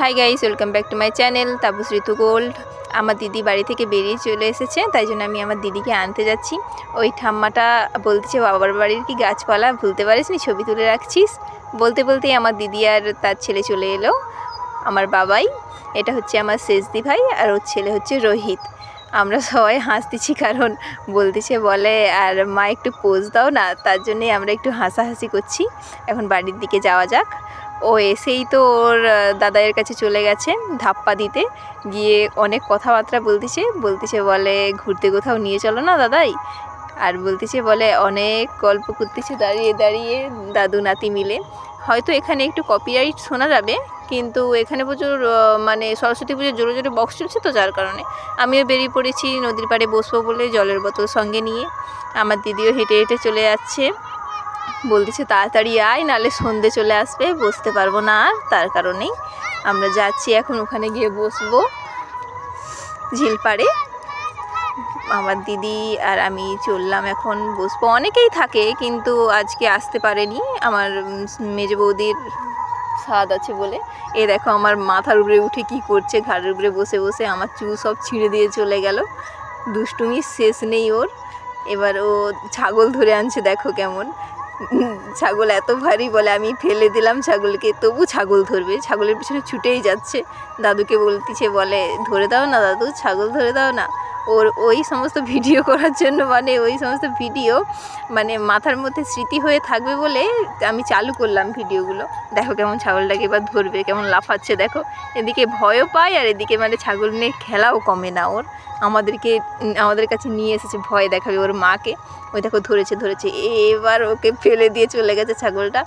Hi guys, welcome back to my channel, Tapas Ritu gold. আমার দিদি বাড়ি থেকে বেরিয়ে চলে এসেছে, তাই জন্য আমি আমার দিদিকে আনতে যাচ্ছি। ওই ঠাম্মাটা বলতেছে বাবার বাড়ির কি গাছপালা? ভুলতে পারিস নি? ছবি তুলে রাখছিস? বলতে বলতেই আমার দিদি আর তার ছেলে চলে এলো, আমার বাবাই। এটা হচ্ছে আমার শেষদি ভাই আর ওর ছেলে হচ্ছে রোহিত। আমরা সবাই হাসতেছি, কারণ বলতেছে, বলে, আর মা একটু পোজ দাও না, তার জন্যে আমরা একটু হাসাহাসি করছি। এখন বাড়ির দিকে যাওয়া যাক। ও এসেই তো ওর দাদাইয়ের কাছে চলে গেছে ধাপ্পা দিতে। গিয়ে অনেক কথাবার্তা বলতেছে বলতেছে বলে, ঘুরতে কোথাও নিয়ে চলো না দাদাই? আর বলতেছে বলে, অনেক গল্প করতেছে দাঁড়িয়ে দাঁড়িয়ে দাদু, নাতি মিলে। হয়তো এখানে একটু কপিরাইট শোনা যাবে, কিন্তু এখানে প্রচুর মানে সরস্বতী পুজোর জোরে জোরে বক্স চলছে তো যার কারণে। আমিও বেরিয়ে পড়েছি নদীর পাড়ে বসবো বলে জলের বোতল সঙ্গে নিয়ে। আমার দিদিও হেঁটে হেঁটে চলে যাচ্ছে। বলতেছে, তাড়াতাড়ি আয়, নালে সন্ধে চলে আসবে, বসতে পারব না আর, তার কারণেই আমরা যাচ্ছি এখন ওখানে গিয়ে বসবো। ঝিল পাড়ে আমার দিদি আর আমি চললাম এখন বসবো। অনেকেই থাকে, কিন্তু আজকে আসতে পারেনি। আমার মেজ বৌদির স্বাদ আছে বলে। এ দেখো, আমার মাথার উপরে উঠে কি করছে, ঘাড়ের উপরে বসে বসে আমার চুল সব ছিঁড়ে দিয়ে চলে গেল। দুষ্টুমি শেষ নেই ওর। এবার ও ছাগল ধরে আনছে, দেখো কেমন। ছাগল এত ভারী বলে আমি ফেলে দিলাম ছাগলকে, তবু ছাগল ধরবে। ছাগলের পিছনে ছুটেই যাচ্ছে। দাদুকে বলতেছে, বলে, ধরে দাও না দাদু, ছাগল ধরে দাও না। ওর ওই সমস্ত ভিডিও করার জন্য মানে ওই সমস্ত ভিডিও মানে মাথার মধ্যে স্মৃতি হয়ে থাকবে বলে আমি চালু করলাম ভিডিওগুলো। দেখো কেমন ছাগলটাকে এবার ধরবে, কেমন লাফাচ্ছে, দেখো। এদিকে ভয়ও পায় আর এদিকে মানে ছাগল নিয়ে খেলাও কমে না ওর। আমাদেরকে, আমাদের কাছে নিয়ে এসেছে, ভয় দেখাবে ওর মাকে। ওই দেখো ধরেছে ধরেছে। এবার ওকে ফেলে দিয়ে চলে গেছে ছাগলটা।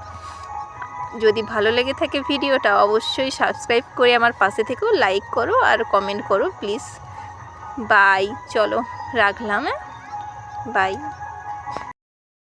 যদি ভালো লেগে থাকে ভিডিওটা, অবশ্যই সাবস্ক্রাইব করে আমার পাশে থেকেও লাইক করো আর কমেন্ট করো প্লিজ বাই চলো রাখলাম হ্যাঁ? বাই।